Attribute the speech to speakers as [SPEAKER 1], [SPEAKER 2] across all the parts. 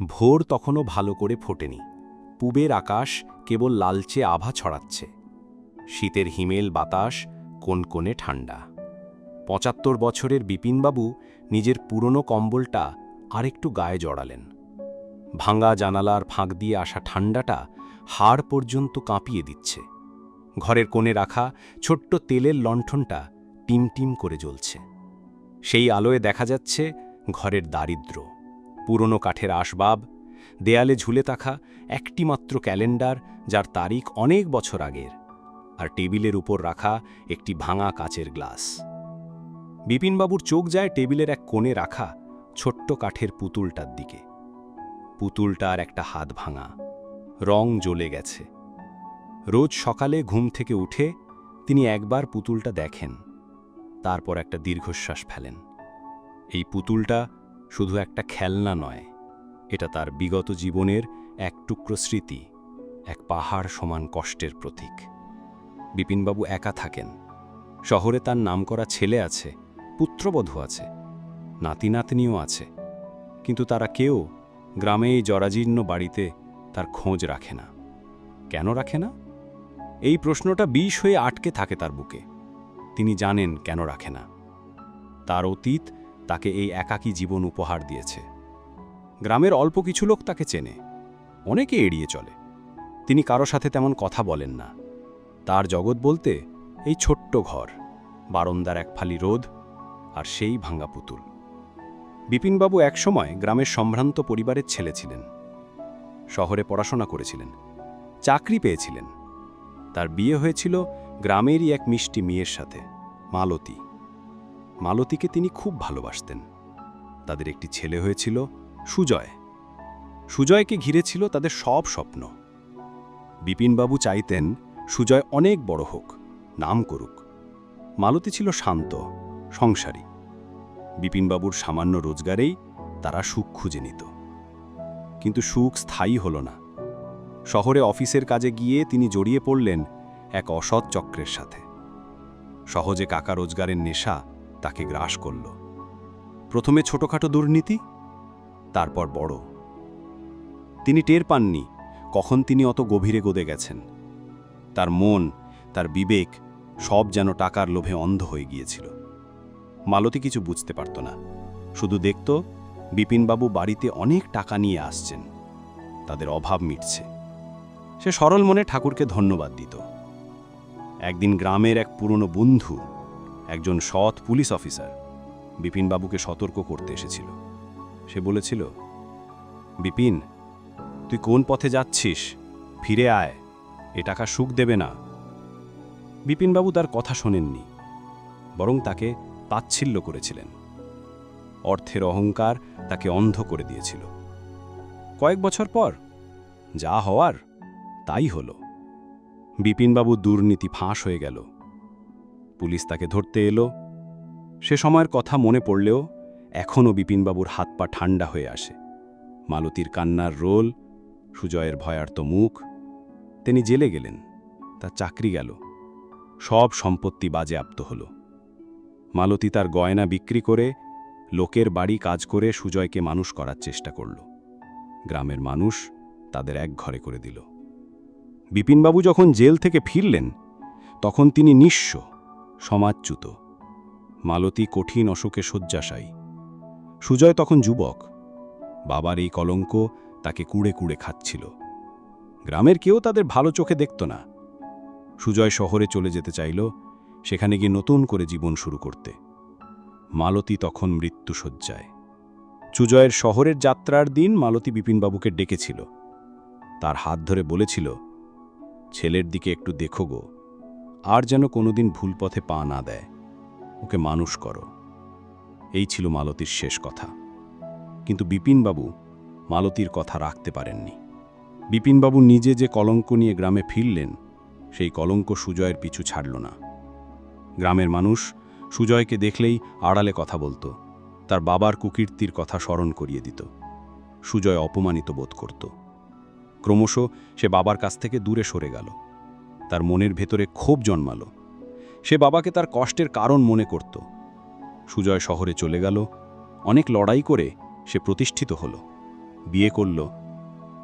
[SPEAKER 1] ভোর তখনও ভালো করে ফোটেনি। পুবের আকাশ কেবল লালচে আভা ছড়াচ্ছে। শীতের হিমেল বাতাস, কোনকোনে ঠান্ডা পঁচাত্তর বছরের বিপিনবাবু নিজের পুরনো কম্বলটা আরেকটু গায়ে জড়ালেন। ভাঙা জানালার ফাঁক দিয়ে আসা ঠান্ডাটা হাড় পর্যন্ত কাঁপিয়ে দিচ্ছে। ঘরের কোণে রাখা ছোট্ট তেলের লণ্ঠনটা টিমটিম করে জ্বলছে। সেই আলোয় দেখা যাচ্ছে ঘরের দারিদ্র্য। পুরনো কাঠের আসবাব, দেয়ালে ঝুলে থাকা একটিমাত্র ক্যালেন্ডার যার তারিখ অনেক বছর আগের, আর টেবিলের উপর রাখা একটি ভাঙা কাচের গ্লাস। বিপিনবাবুর চোখ যায় টেবিলের এক কোণে রাখা ছোট্ট কাঠের পুতুলটার দিকে। পুতুলটার একটা হাত ভাঙা, রং জ্বলে গেছে। রোজ সকালে ঘুম থেকে উঠে তিনি একবার পুতুলটা দেখেন, তারপর একটা দীর্ঘশ্বাস ফেলেন। এই পুতুলটা শুধু একটা খেলনা নয়, এটা তার বিগত জীবনের এক টুকরো স্মৃতি, এক পাহাড় সমান কষ্টের প্রতীক। বিপিনবাবু একা থাকেন। শহরে তার নামকরা ছেলে আছে, পুত্রবধূ আছে নাতি নাতনিও আছে, কিন্তু তারা কেউ গ্রামে এই জরাজীর্ণ বাড়িতে তার খোঁজ রাখে না। কেন রাখে না? এই প্রশ্নটা বিষ হয়ে আটকে থাকে তার বুকে। তিনি জানেন কেন রাখে না। তার অতীত তাকে এই একাকী জীবন উপহার দিয়েছে। গ্রামের অল্প কিছু লোক তাকে চেনে। অনেকে এড়িয়ে চলে। তিনি কারও সাথে তেমন কথা বলেন না। তার জগৎ বলতে এই ছোট্ট ঘর, বারন্দার এক ফালি রোদ আর সেই ভাঙ্গা পুতুল। বিপিনবাবু একসময় গ্রামের সম্ভ্রান্ত পরিবারের ছেলে ছিলেন। শহরে পড়াশোনা করেছিলেন। চাকরি পেয়েছিলেন। তার বিয়ে হয়েছিল গ্রামেরই এক মিষ্টি মেয়ের সাথে, মালতী। মালতীকে তিনি খুব ভালোবাসতেন। তাদের একটি ছেলে হয়েছিল সুজয়। সুজয়কে ঘিরে ছিল তাদের সব স্বপ্ন। বিপিনবাবু চাইতেন সুজয় অনেক বড় হোক, নাম করুক। মালতী ছিল শান্ত, সংসারী। বিপিনবাবুর সামান্য রোজগারেই তারা সুখ খুঁজে নিত। কিন্তু সুখ স্থায়ী হল না। শহরে অফিসের কাজে গিয়ে তিনি জড়িয়ে পড়লেন এক অসৎ চক্রের সাথে। সহজে কাকা রোজগারের নেশা তাকে গ্রাস করল। প্রথমে ছোটখাটো দুর্নীতি, তারপর বড়। তিনি টের পাননি কখন তিনি অত গভীরে গোদে গেছেন। তার মন, তার বিবেক সব যেন টাকার লোভে অন্ধ হয়ে গিয়েছিল। মালতী কিছু বুঝতে পারত না। শুধু দেখত, বিপিনবাবু বাড়িতে অনেক টাকা নিয়ে আসছেন। তাদের অভাব মিটছে। সে সরল মনে ঠাকুরকে ধন্যবাদ দিত। একদিন গ্রামের এক পুরনো বন্ধু একজন সৎ পুলিশ অফিসার। বিপিনবাবুকে সতর্ক করতে এসেছিল। সে বলেছিল, বিপিন, তুই কোন পথে যাচ্ছিস? ফিরে আয়। এ টাকা সুখ দেবে না। বিপিনবাবু তার কথা শোনেননি, বরং তাকে তাচ্ছিল্য করেছিলেন। অর্থের অহংকার তাকে অন্ধ করে দিয়েছিল। কয়েক বছর পর যা হওয়ার তাই হল। বিপিনবাবু দুর্নীতি ফাঁস হয়ে গেল। পুলিশ তাকে ধরতে এলো। সে সময়ের কথা মনে পড়লেও এখনও বিপিনবাবুর হাত পা ঠান্ডা হয়ে আসে। মালতীর কান্নার রোল, সুজয়ের ভয়ার্ত মুখ। তিনি জেলে গেলেন, তার চাকরি গেল। সব সম্পত্তি বাজেয়াপ্ত হল। মালতী তার গয়না বিক্রি করে, লোকের বাড়ি কাজ করে সুজয়কে মানুষ করার চেষ্টা করল। গ্রামের মানুষ তাদের এক ঘরে করে দিল। বিপিনবাবু যখন জেল থেকে ফিরলেন, তখন তিনি নিঃস্ব সমাজচ্যুত মালতী কঠিন অশোকে শয্যাশায়ী। সুজয় তখন যুবক। বাবার এই কলঙ্ক তাকে কুড়ে কুড়ে খাচ্ছিল। গ্রামের কেউ তাদের ভালো চোখে দেখত না। সুজয় শহরে চলে যেতে চাইল, সেখানে গিয়ে নতুন করে জীবন শুরু করতে। মালতী তখন মৃত্যু মৃত্যুসজ্জায় সুজয়ের শহরের যাত্রার দিন মালতী বিপিনবাবুকে ডেকেছিল। তার হাত ধরে বলেছিল, ছেলের দিকে একটু দেখো গো। আর যেন কোনোদিন ভুল পথে পা না দেয়। ওকে মানুষ করো। এই ছিল মালতীর শেষ কথা। কিন্তু বিপিনবাবু মালতীর কথা রাখতে পারেননি। বিপিনবাবু নিজে যে কলঙ্ক নিয়ে গ্রামে ফিরলেন, সেই কলঙ্ক সুজয়ের পিছু ছাড়ল না। গ্রামের মানুষ সুজয়কে দেখলেই আড়ালে কথা বলতো, তার বাবার কুকীর্তির কথা স্মরণ করিয়ে দিত। সুজয় অপমানিত বোধ করত। ক্রমশ সে বাবার কাছ থেকে দূরে সরে গেল। তার মনের ভেতরে ক্ষোভ জন্মালো। সে বাবাকে তার কষ্টের কারণ মনে করত। সুজয় শহরে চলে গেল। অনেক লড়াই করে সে প্রতিষ্ঠিত হল। বিয়ে করল,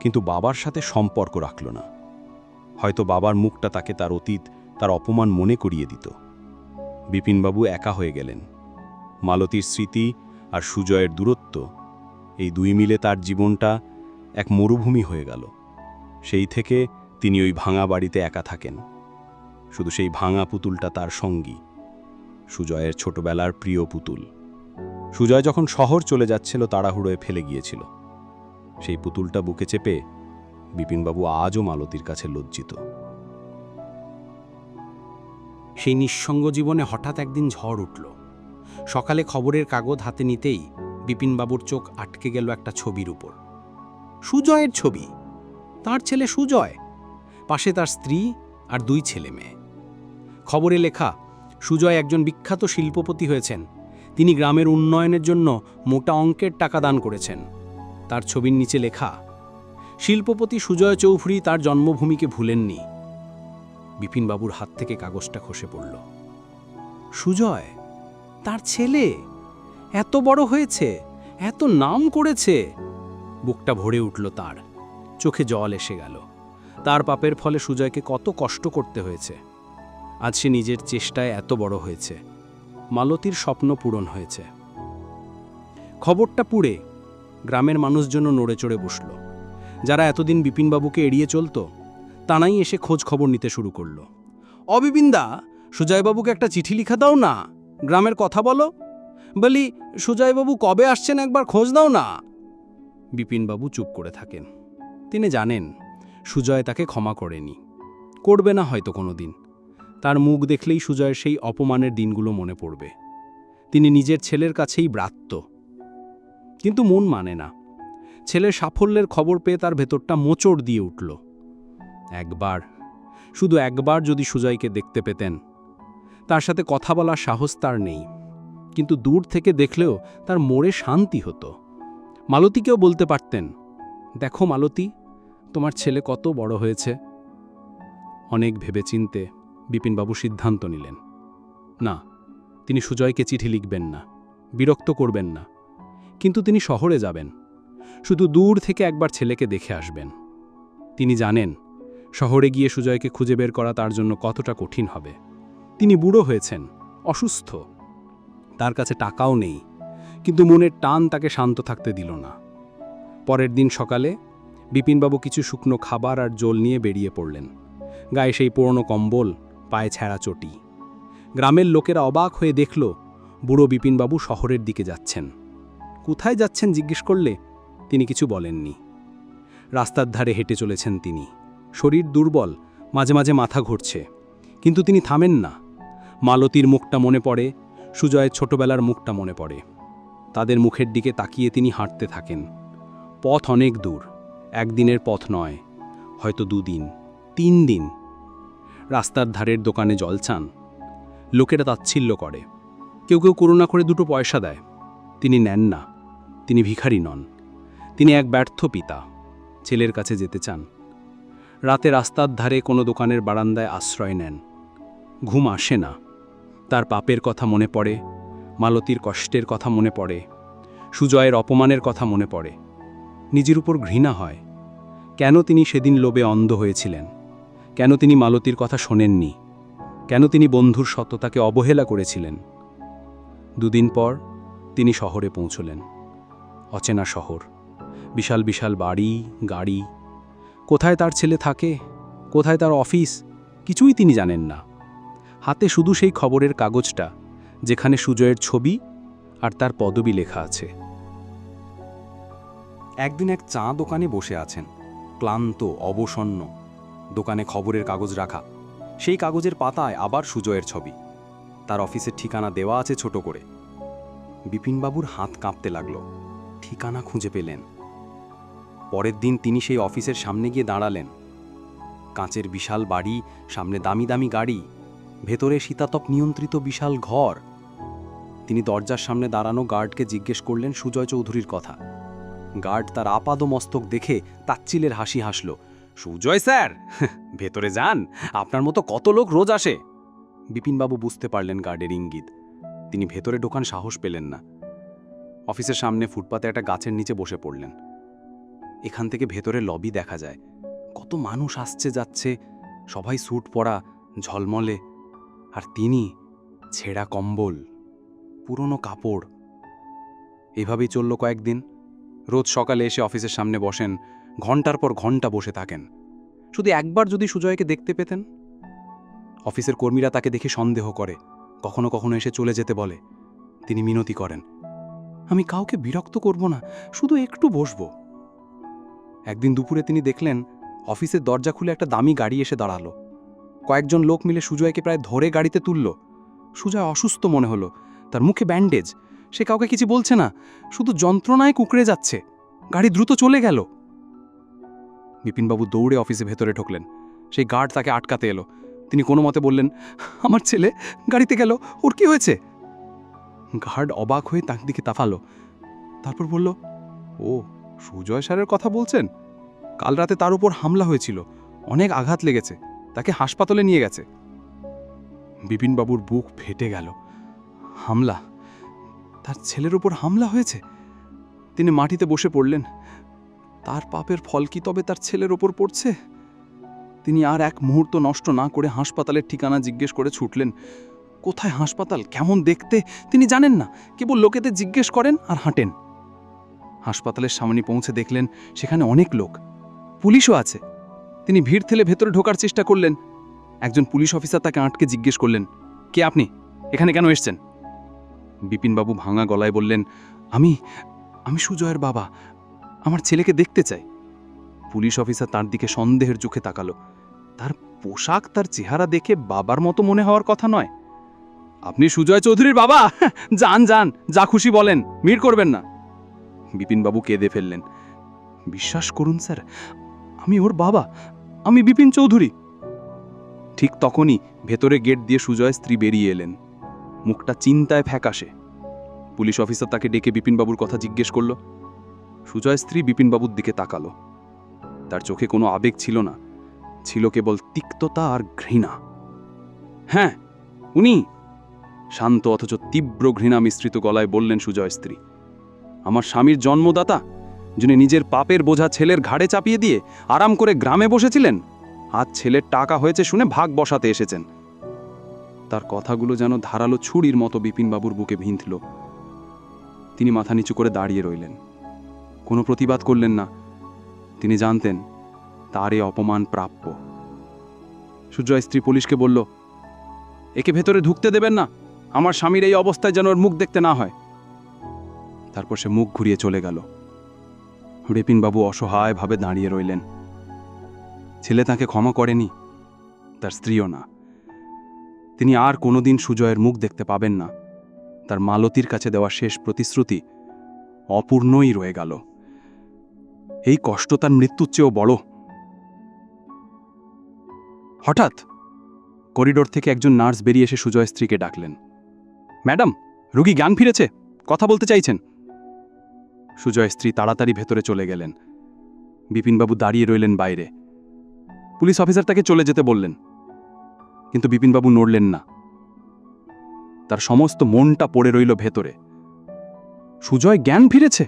[SPEAKER 1] কিন্তু বাবার সাথে সম্পর্ক রাখল না। হয়তো বাবার মুখটা তাকে তার অতীত, তার অপমান মনে করিয়ে দিত। বিপিনবাবু একা হয়ে গেলেন। মালতীর স্মৃতি আর সুজয়ের দূরত্ব, এই দুই মিলে তার জীবনটা এক মরুভূমি হয়ে গেল। সেই থেকে তিনি ওই ভাঙা বাড়িতে একা থাকেন। শুধু সেই ভাঙা পুতুলটা তার সঙ্গী, সুজয়ের ছোটবেলার প্রিয় পুতুল। সুজয় যখন শহর চলে যাচ্ছিল, তাড়াহুড়োয় ফেলে গিয়েছিল। সেই পুতুলটা বুকে চেপে বিপিনবাবু আজও মালতীর কাছে লজ্জিত।
[SPEAKER 2] সেই নিঃসঙ্গ জীবনে হঠাৎ একদিন ঝড় উঠল। সকালে খবরের কাগজ হাতে নিতেই বিপিনবাবুর চোখ আটকে গেল একটা ছবির উপর। সুজয়ের ছবি? তার ছেলে সুজয়? পাশে তার স্ত্রী আর দুই ছেলে মেয়ে। খবরে লেখা, সুজয় একজন বিখ্যাত শিল্পপতি হয়েছেন। তিনি গ্রামের উন্নয়নের জন্য মোটা অঙ্কের টাকা দান করেছেন। তার ছবির নিচে লেখা, শিল্পপতি সুজয় চৌধুরী তার জন্মভূমিকে ভুলেননি। বিপিনবাবুর হাত থেকে কাগজটা খসে পড়ল। সুজয়, তার ছেলে? এত বড় হয়েছে? এত নাম করেছে? বুকটা ভরে উঠল তার। চোখে জল এসে গেল। তার পাপের ফলে সুজয়কে কত কষ্ট করতে হয়েছে। আজ সে নিজের চেষ্টায় এত বড় হয়েছে। মালতীর স্বপ্ন পূরণ হয়েছে। খবরটা পুড়ে গ্রামের মানুষজন নড়ে চড়ে বসল। যারা এতদিন বিপিনবাবুকে এড়িয়ে চলত তানাই এসে খোঁজ খবর নিতে শুরু করল। অবিপিন্দা সুজয়বাবুকে একটা চিঠি লিখা দাও না। গ্রামের কথা বলো। বলি, সুজয়বাবু কবে আসছেন একবার খোঁজ দাও না। বিপিনবাবু চুপ করে থাকেন। তিনি জানেন সুজয় তাকে ক্ষমা করেনি। করবে না হয়তো কোনো দিন তার মুখ দেখলেই সুজয়ের সেই অপমানের দিনগুলো মনে পড়বে। তিনি নিজের ছেলের কাছেই ব্রাত্য। কিন্তু মন মানে না। ছেলের সাফল্যের খবর পেয়ে তার ভেতরটা মোচড় দিয়ে উঠল। একবার, শুধু একবার যদি সুজয়কে দেখতে পেতেন। তার সাথে কথা বলার সাহস তার নেই। কিন্তু দূর থেকে দেখলেও তার মোড়ে শান্তি হতো। মালতীকেও বলতে পারতেন, দেখো মালতী তোমার ছেলে কত বড় হয়েছে? অনেক ভেবেচিন্তে বিপিনবাবু সিদ্ধান্ত নিলেন। না, তিনি সুজয়কে চিঠি লিখবেন না, বিরক্ত করবেন না। কিন্তু তিনি শহরে যাবেন, শুধু দূর থেকে একবার ছেলেকে দেখে আসবেন। তিনি জানেন, শহরে গিয়ে সুজয়কে খুঁজে বের করা তার জন্য কতটা কঠিন হবে। তিনি বুড়ো হয়েছেন, অসুস্থ। তার কাছে টাকাও নেই, কিন্তু মনের টান তাকে শান্ত থাকতে দিল না। পরের দিন সকালে বিপিনবাবু কিছু শুকনো খাবার আর জল নিয়ে বেরিয়ে পড়লেন। গায়ে সেই পুরনো কম্বল, পায়ে ছেঁড়া চটি। গ্রামের লোকেরা অবাক হয়ে দেখল, বুড়ো বিপিনবাবু শহরের দিকে যাচ্ছেন। কোথায় যাচ্ছেন জিজ্ঞেস করলে, তিনি কিছু বলেননি। রাস্তার ধারে হেঁটে চলেছেন তিনি। শরীর দুর্বল, মাঝে মাঝে মাথা ঘুরছে। কিন্তু তিনি থামেন না। মালতীর মুখটা মনে পড়ে, সুজয়ের ছোটবেলার মুখটা মনে পড়ে। তাদের মুখের দিকে তাকিয়ে তিনি হাঁটতে থাকেন। পথ অনেক দূর। একদিনের পথ নয়, হয়তো দুদিন তিন দিন রাস্তার ধারের দোকানে জল চান। লোকেরা তাচ্ছিল্য করে। কেউ কেউ করুণা করে দুটো পয়সা দেয়। তিনি নেন না, তিনি ভিখারি নন। তিনি এক ব্যর্থ পিতা, ছেলের কাছে যেতে চান। রাতে রাস্তার ধারে কোনো দোকানের বারান্দায় আশ্রয় নেন। ঘুম আসে না। তার পাপের কথা মনে পড়ে, মালতীর কষ্টের কথা মনে পড়ে, সুজয়ের অপমানের কথা মনে পড়ে। নিজের উপর ঘৃণা হয়। কেন তিনি সেদিন লোভে অন্ধ হয়েছিলেন? কেন তিনি মালতীর কথা শোনেননি? কেন তিনি বন্ধুর সত্যতাকে অবহেলা করেছিলেন? দুদিন পর তিনি শহরে পৌঁছলেন। অচেনা শহর। বিশাল বিশাল বাড়ি, গাড়ি। কোথায় তার ছেলে থাকে? কোথায় তার অফিস? কিছুই তিনি জানেন না। হাতে শুধু সেই খবরের কাগজটা, যেখানে সুজয়ের ছবি আর তার পদবি লেখা আছে। একদিন এক চা দোকানে বসে আছেন, ক্লান্ত, অবসন্ন। দোকানে খবরের কাগজ রাখা। সেই কাগজের পাতায় আবার সুজয়ের ছবি। তার অফিসের ঠিকানা দেওয়া আছে ছোট করে। বিপিনবাবুর হাত কাঁপতে লাগল। ঠিকানা খুঁজে পেলেন। পরের দিন তিনি সেই অফিসের সামনে গিয়ে দাঁড়ালেন। কাঁচের বিশাল বাড়ি, সামনে দামি দামি গাড়ি, ভেতরে শীতাতপ নিয়ন্ত্রিত বিশাল ঘর। তিনি দরজার সামনে দাঁড়ানো গার্ডকে জিজ্ঞেস করলেন সুজয় চৌধুরীর কথা। গার্ড তার আপাদ মস্তক দেখে তাচ্ছিলের হাসি হাসল। সুজয় স্যার ভেতরে যান, আপনার মতো কত লোক রোজ আসে। বিপিনবাবু বুঝতে পারলেন গার্ডের ইঙ্গিত। তিনি ভেতরে ঢোকান সাহস পেলেন না। অফিসের সামনে ফুটপাতে একটা গাছের নিচে বসে পড়লেন। এখান থেকে ভেতরে লবি দেখা যায়। কত মানুষ আসছে যাচ্ছে, সবাই স্যুট পরা, ঝলমলে। আর তিনি ছেঁড়া কম্বল, পুরনো কাপড়। এভাবেই চলল কয়েকদিন। রোজ সকালে এসে অফিসের সামনে বসেন, ঘণ্টার পর ঘণ্টা বসে থাকেন। শুধু একবার যদি সুজয়কে দেখতে পেতেন? অফিসের কর্মীরা তাকে দেখে সন্দেহ করে, কখনো কখনো এসে চলে যেতে বলে। তিনি মিনতি করেন, আমি কাউকে বিরক্ত করব না, শুধু একটু বসবো। একদিন দুপুরে তিনি দেখলেন, অফিসের দরজা খুলে একটা দামি গাড়ি এসে দাঁড়াল। কয়েকজন লোক মিলে সুজয়কে প্রায় ধরে গাড়িতে তুলল। সুজয় অসুস্থ মনে হলো, তার মুখে ব্যান্ডেজ। সে কাউকে কিছু বলছে না। শুধু যন্ত্রণায় কুকড়ে যাচ্ছে। গাড়ি দ্রুত চলে গেল। বিপিনবাবু দৌড়ে অফিসে ভেতরে ঢুকলেন। সেই গার্ড তাকে আটকাতে এলো। তিনি কোনো মতে বললেন, আমার ছেলে গাড়িতে গেল, ওর কি হয়েছে? গার্ড অবাক হয়ে তার দিকে তাফালো তারপর বলল, ও, সুজয় স্যারের কথা বলছেন? কাল রাতে তার উপর হামলা হয়েছিল। অনেক আঘাত লেগেছে। তাকে হাসপাতালে নিয়ে গেছে। বিপিনবাবুর বুক ফেটে গেল। হামলা তার ছেলের উপর হামলা হয়েছে। তিনি মাটিতে বসে পড়লেন। তার পাপের ফল কি তবে তার ছেলের ওপর পড়ছে? তিনি আর এক মুহূর্ত নষ্ট না করে হাসপাতালের ঠিকানা জিজ্ঞেস করে ছুটলেন। কোথায় হাসপাতাল? কেমন দেখতে? তিনি জানেন না। কেবল লোকেদের জিজ্ঞেস করেন আর হাঁটেন। হাসপাতালের সামনে পৌঁছে দেখলেন সেখানে অনেক লোক। পুলিশও আছে। তিনি ভিড় ঠেলে ভেতরে ঢোকার চেষ্টা করলেন। একজন পুলিশ অফিসার তাকে আটকে জিজ্ঞেস করলেন, কে আপনি? এখানে কেন এসছেন? বিপিনবাবু ভাঙা গলায় বললেন, আমি আমি সুজয়ের বাবা। আমার ছেলেকে দেখতে চাই। পুলিশ অফিসার তার দিকে সন্দেহের চোখে তাকালো। তার পোশাক, তার চেহারা দেখে বাবার মতো মনে হওয়ার কথা নয়। আপনি সুজয় চৌধুরীর বাবা? যান যান, যা খুশি বলেন, মির করবেন না। বিপিনবাবু কেঁদে ফেললেন। বিশ্বাস করুন স্যার, আমি ওর বাবা, আমি বিপিন চৌধুরী। ঠিক তখনই ভেতরে গেট দিয়ে সুজয় স্ত্রী বেরিয়ে এলেন। মুখটা চিন্তায় ফ্যাকাশে। পুলিশ অফিসার তাকে ডেকে বিপিনবাবুর কথা জিজ্ঞেস করল। সুজয় স্ত্রী বিপিনবাবুর দিকে তাকালো। তার চোখে কোনো আবেগ ছিল না। ছিল কেবল তিক্ততা আর ঘৃণা। হ্যাঁ উনি? শান্ত অথচ তীব্র ঘৃণা মিশ্রিত গলায় বললেন সুজয় স্ত্রী। আমার স্বামীর জন্মদাতা, যিনি নিজের পাপের বোঝা ছেলের ঘাড়ে চাপিয়ে দিয়ে আরাম করে গ্রামে বসেছিলেন, আজ ছেলের টাকা হয়েছে শুনে ভাগ বসাতে এসেছেন। তার কথাগুলো যেন ধারালো ছুরির মতো বিপিনবাবুর বুকে ভিঁধল তিনি মাথা নিচু করে দাঁড়িয়ে রইলেন। কোনো প্রতিবাদ করলেন না। তিনি জানতেন তার এ অপমান প্রাপ্য। সুজয় স্ত্রী পুলিশকে বলল, একে ভেতরে ঢুকতে দেবেন না। আমার স্বামীর এই অবস্থায় যেন ওর মুখ দেখতে না হয়। তারপর সে মুখ ঘুরিয়ে চলে গেল। রেপিনবাবু অসহায়ভাবে দাঁড়িয়ে রইলেন। ছেলে তাকে ক্ষমা করেনি, তার স্ত্রীও না। তিনি আর কোনোদিন সুজয়ের মুখ দেখতে পাবেন না। তার মালতীর কাছে দেওয়া শেষ প্রতিশ্রুতি অপূর্ণই রয়ে গেল। এই কষ্ট তার মৃত্যুর চেয়েও বড়। হঠাৎ করিডোর থেকে একজন নার্স বেরিয়ে এসে সুজয় স্ত্রীকে ডাকলেন। ম্যাডাম, রুগী জ্ঞান ফিরেছে? কথা বলতে চাইছেন। সুজয় স্ত্রী তাড়াতাড়ি ভেতরে চলে গেলেন। বিপিনবাবু দাঁড়িয়ে রইলেন বাইরে। পুলিশ অফিসার তাকে চলে যেতে বললেন। কিন্তু বিপিনবাবু নড়লেন না। তার সমস্ত মনটা পড়ে রইল ভেতরে। সুজয় জ্ঞান ফিরেছে?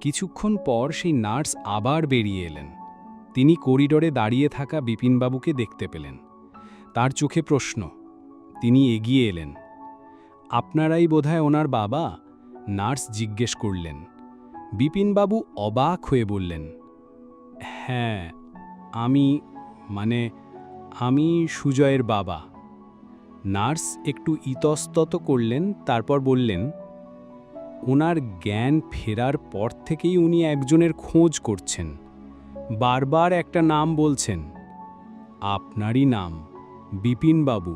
[SPEAKER 3] কিছুক্ষণ পর সেই নার্স আবার বেরিয়ে এলেন। তিনি করিডোরে দাঁড়িয়ে থাকা বিপিনবাবুকে দেখতে পেলেন। তার চোখে প্রশ্ন, তিনি এগিয়ে এলেন। আপনারাই বোধহয় ওনার বাবা? নার্স জিজ্ঞেস করলেন। বিপিনবাবু অবাক হয়ে বললেন হ্যাঁ আমি মানে আমি সুজয়ের বাবা। নার্স একটু ইতস্তত করলেন, তারপর বললেন, ওনার জ্ঞান ফেরার পর থেকেই উনি একজনের খোঁজ করছেন। বারবার একটা নাম বলছেন। আপনারই নাম, বিপিনবাবু।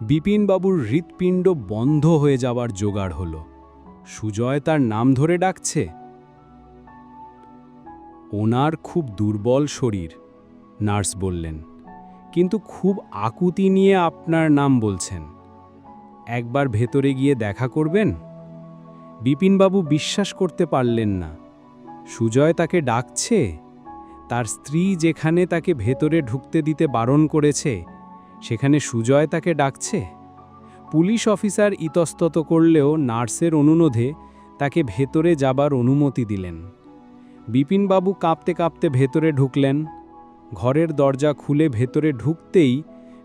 [SPEAKER 3] বিপিনবাবুর হৃৎপিণ্ড বন্ধ হয়ে যাওয়ার জোগাড় হল। সুজয় তার নাম ধরে ডাকছে। ওনার খুব দুর্বল শরীর, নার্স বললেন। কিন্তু খুব আকুতি নিয়ে আপনার নাম বলছেন। একবার ভেতরে গিয়ে দেখা করবেন? বিপিনবাবু বিশ্বাস করতে পারলেন না। সুজয় তাকে ডাকছে। তার স্ত্রী যেখানে তাকে ভেতরে ঢুকতে দিতে বারণ করেছে, সেখানে সুজয় তাকে ডাকছে। পুলিশ অফিসার ইতস্তত করলেও নার্সের অনুরোধে তাকে ভেতরে যাবার অনুমতি দিলেন। বিপিনবাবু কাঁপতে কাঁপতে ভেতরে ঢুকলেন। ঘরের দরজা খুলে ভেতরে ঢুকতেই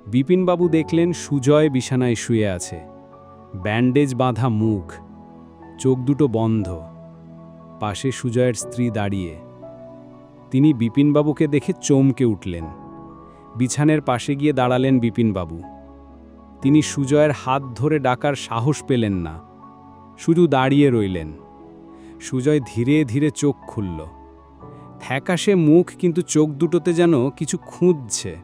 [SPEAKER 3] বিপিনবাবু দেখলেন সুজয় বিছানায় শুয়ে আছে। ব্যান্ডেজ বাঁধা মুখ, চোখ দুটো বন্ধ। পাশে সুজয়ের স্ত্রী দাঁড়িয়ে। তিনি বিপিনবাবুকে দেখে চমকে উঠলেন। বিছানের পাশে গিয়ে দাঁড়ালেন বিপিনবাবু। তিনি সুজয়ের হাত ধরে ডাকার সাহস পেলেন না। শুধু দাঁড়িয়ে রইলেন। সুজয় ধীরে ধীরে চোখ খুলল। থ্যাকাশে মুখ কিন্তু চোখ দুটোতে যেন কিছু খুঁজছে।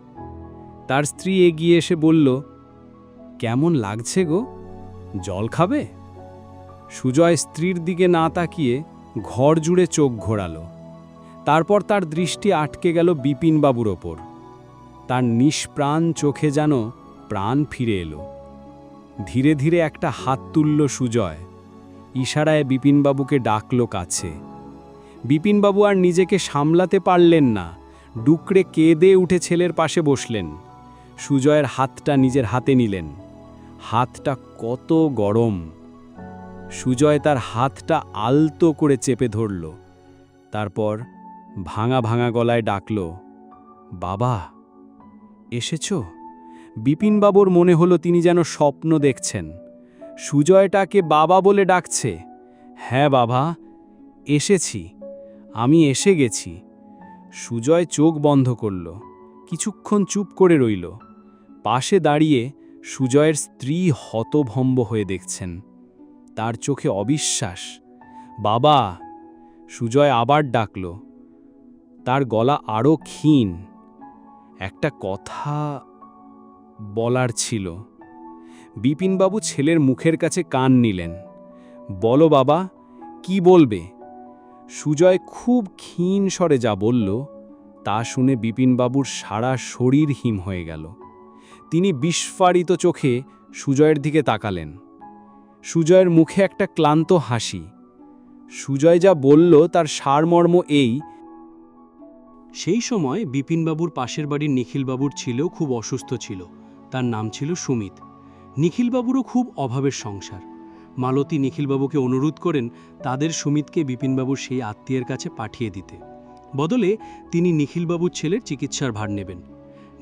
[SPEAKER 3] তার স্ত্রী এগিয়ে এসে বলল, কেমন লাগছে গো? জল খাবে? সুজয় স্ত্রীর দিকে না তাকিয়ে ঘর জুড়ে চোখ ঘোরালো। তারপর তার দৃষ্টি আটকে গেল বিপিনবাবুর ওপর। তার নিষ্প্রাণ চোখে যেন প্রাণ ফিরে এলো। ধীরে ধীরে একটা হাত তুলল সুজয়। ইশারায় বিপিনবাবুকে ডাকল কাছে। বিপিনবাবু আর নিজেকে সামলাতে পারলেন না। ডুকরে কেঁদে উঠে ছেলের পাশে বসলেন। সুজয়ের হাতটা নিজের হাতে নিলেন। হাতটা কত গরম। সুজয় তার হাতটা আলতো করে চেপে ধরল। তারপর ভাঙা ভাঙা গলায় ডাকল, বাবা, এসেছ? বিপিনবাবুর মনে হলো তিনি যেন স্বপ্ন দেখছেন। সুজয়টাকে বাবা বলে ডাকছে। হ্যাঁ বাবা, এসেছি। আমি এসে গেছি। সুজয় চোখ বন্ধ করল। কিছুক্ষণ চুপ করে রইল। পাশে দাঁড়িয়ে সুজয়ের স্ত্রী হতভম্ব হয়ে দেখছেন। তার চোখে অবিশ্বাস। বাবা, সুজয় আবার ডাকল। তার গলা আরও ক্ষীণ। একটা কথা বলার ছিল। বিপিনবাবু ছেলের মুখের কাছে কান নিলেন। বলো বাবা, কি বলবে? সুজয় খুব ক্ষীণ স্বরে যা বলল, তা শুনে বিপিনবাবুর সারা শরীর হিম হয়ে গেল। তিনি বিস্ফারিত চোখে সুজয়ের দিকে তাকালেন। সুজয়ের মুখে একটা ক্লান্ত হাসি। সুজয় যা বলল তার সারমর্ম এই,
[SPEAKER 2] সেই সময় বিপিনবাবুর পাশের বাড়ির নিখিলবাবুর ছেলেও খুব অসুস্থ ছিল। তার নাম ছিল সুমিত। নিখিলবাবুরও খুব অভাবের সংসার। মালতী নিখিলবাবুকে অনুরোধ করেন তাদের সুমিতকে বিপিনবাবুর সেই আত্মীয়ের কাছে পাঠিয়ে দিতে। বদলে তিনি নিখিলবাবুর ছেলের চিকিৎসার ভার নেবেন।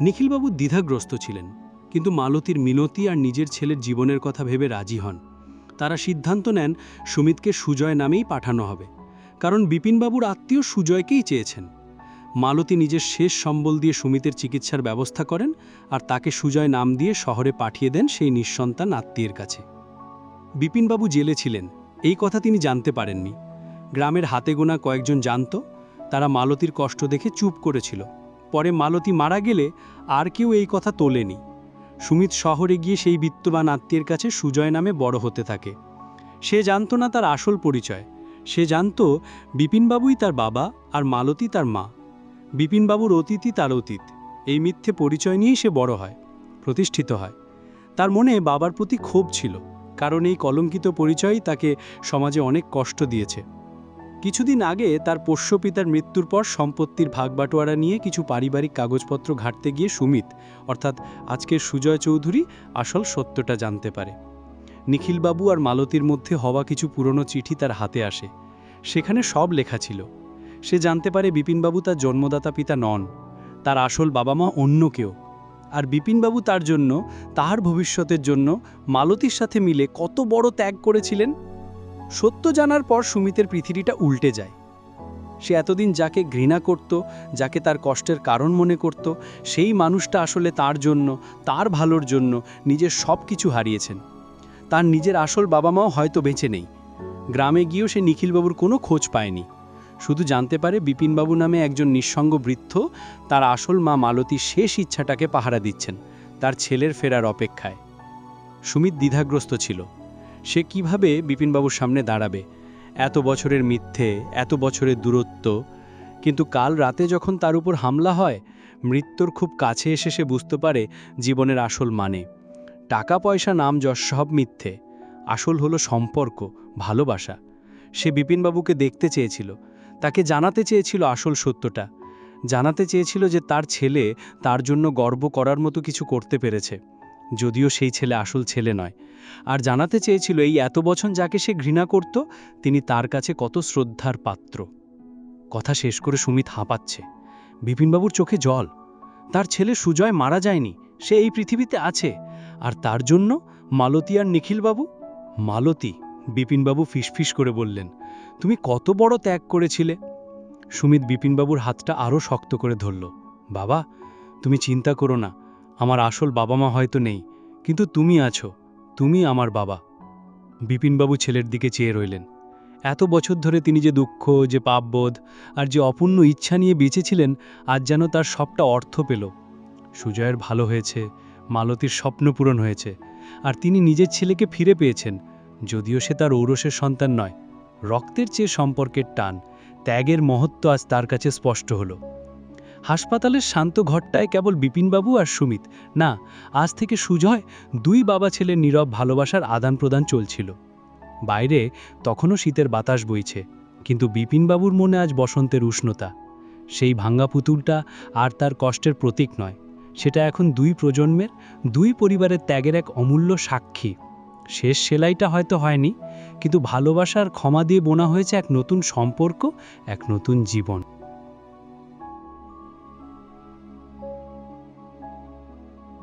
[SPEAKER 2] নিখিলবাবু দ্বিধাগ্রস্ত ছিলেন, কিন্তু মালতীর মিনতি আর নিজের ছেলের জীবনের কথা ভেবে রাজি হন। তারা সিদ্ধান্ত নেন, সুমিতকে সুজয় নামেই পাঠানো হবে। কারণ বিপিনবাবুর আত্মীয় সুজয়কেই চেয়েছেন। মালতী নিজের শেষ সম্বল দিয়ে সুমিতের চিকিৎসার ব্যবস্থা করেন আর তাকে সুজয় নাম দিয়ে শহরে পাঠিয়ে দেন সেই নিঃসন্তান আত্মীয়ের কাছে। বিপিনবাবু জেলে ছিলেন, এই কথা তিনি জানতে পারেননি। গ্রামের হাতে গোনা কয়েকজন জানত, তারা মালতীর কষ্ট দেখে চুপ করেছিল। পরে মালতী মারা গেলে আর কেউ এই কথা তোলেনি। সুমিত শহরে গিয়ে সেই বিত্তবান আত্মীয়ের কাছে সুজয় নামে বড় হতে থাকে। সে জানত না তার আসল পরিচয়। সে জানত বিপিনবাবুই তার বাবা আর মালতী তার মা। বিপিনবাবুর অতীতই তার অতীত। এই মিথ্যে পরিচয় নিয়েই সে বড় হয়, প্রতিষ্ঠিত হয়। তার মনে বাবার প্রতি ক্ষোভ ছিল, কারণ এই কলঙ্কিত পরিচয়ই তাকে সমাজে অনেক কষ্ট দিয়েছে। কিছুদিন আগে তার পোষ্য পিতার মৃত্যুর পর সম্পত্তির ভাগবাটোয়ারা নিয়ে কিছু পারিবারিক কাগজপত্র ঘাটতে গিয়ে সুমিত, অর্থাৎ আজকের সুজয় চৌধুরী, আসল সত্যটা জানতে পারে। নিখিলবাবু আর মালতীর মধ্যে হওয়া কিছু পুরনো চিঠি তার হাতে আসে। সেখানে সব লেখা ছিল। সে জানতে পারে বিপিনবাবু তার জন্মদাতা পিতা নন, তার আসল বাবা মা অন্য কেউ। আর বিপিনবাবু তার জন্য, তাহার ভবিষ্যতের জন্য মালতীর সাথে মিলে কত বড় ত্যাগ করেছিলেন? সত্য জানার পর সুমিতের পৃথিবীটা উল্টে যায়। সে এতদিন যাকে ঘৃণা করত, যাকে তার কষ্টের কারণ মনে করত, সেই মানুষটা আসলে তার জন্য, তার ভালোর জন্য নিজের সব কিছু হারিয়েছেন। তার নিজের আসল বাবা মাও হয়তো বেঁচে নেই। গ্রামে গিয়েও সে নিখিলবাবুর কোনো খোঁজ পায়নি। শুধু জানতে পারে বিপিনবাবু নামে একজন নিঃসঙ্গ বৃদ্ধ, তার আসল মা মালতীর শেষ ইচ্ছাটাকে পাহারা দিচ্ছেন, তার ছেলের ফেরার অপেক্ষায়। সুমিত দ্বিধাগ্রস্ত ছিল। সে কীভাবে বিপিনবাবুর সামনে দাঁড়াবে? এত বছরের মিথ্যে, এত বছরের দূরত্ব। কিন্তু কাল রাতে যখন তার উপর হামলা হয়, মৃত্যুর খুব কাছে এসে সে বুঝতে পারে জীবনের আসল মানে। টাকা, পয়সা, নাম, যশ সব মিথ্যে। আসল হলো সম্পর্ক, ভালোবাসা। সে বিপিনবাবুকে দেখতে চেয়েছিল। তাকে জানাতে চেয়েছিল আসল সত্যটা। জানাতে চেয়েছিল যে তার ছেলে তার জন্য গর্ব করার মতো কিছু করতে পেরেছে।
[SPEAKER 3] যদিও সেই ছেলে আসল ছেলে নয়। আর জানাতে চেয়েছিল এই এত বছর যাকে সে ঘৃণা করত, তিনি তার কাছে কত শ্রদ্ধার পাত্র। কথা শেষ করে সুমিত হাঁপাচ্ছে। বিপিনবাবুর চোখে জল। তার ছেলে সুজয় মারা যায়নি, সে এই পৃথিবীতে আছে। আর তার জন্য মালতী আর নিখিলবাবু? মালতী, বিপিনবাবু ফিসফিস করে বললেন। তুমি কত বড় ত্যাগ করেছিলে? সুমিত বিপিনবাবুর হাতটা আরও শক্ত করে ধরল। বাবা, তুমি চিন্তা করো না, আমার আসল বাবা মা হয়তো নেই, কিন্তু তুমি আছো, তুমি আমার বাবা। বিপিনবাবু ছেলের দিকে চেয়ে রইলেন। এত বছর ধরে তিনি যে দুঃখ, যে পাপবোধ আর যে অপূর্ণ ইচ্ছা নিয়ে বেঁচেছিলেন, আজ যেন তার সবটা অর্থ পেল। সুজয়ের ভালো হয়েছে, মালতীর স্বপ্ন পূরণ হয়েছে, আর তিনি নিজের ছেলেকে ফিরে পেয়েছেন, যদিও সে তার ঔরসের সন্তান নয়। রক্তের চেয়ে সম্পর্কের টান, ত্যাগের মহত্ব আজ তার কাছে স্পষ্ট হলো। হাসপাতালের শান্ত ঘরটায় কেবল বিপিনবাবু আর সুমিত। না, আজ থেকে সুজয়, দুই বাবা ছেলের নীরব ভালোবাসার আদান প্রদান চলছিল। বাইরে তখনও শীতের বাতাস বইছে, কিন্তু বিপিনবাবুর মনে আজ বসন্তের উষ্ণতা। সেই ভাঙ্গা পুতুলটা আর তার কষ্টের প্রতীক নয়, সেটা এখন দুই প্রজন্মের, দুই পরিবারের ত্যাগের এক অমূল্য সাক্ষী। শেষ সেলাইটা হয়তো হয়নি কিন্তু ভালোবাসার ক্ষমা দিয়ে বোনা হয়েছে এক নতুন সম্পর্ক এক নতুন জীবন।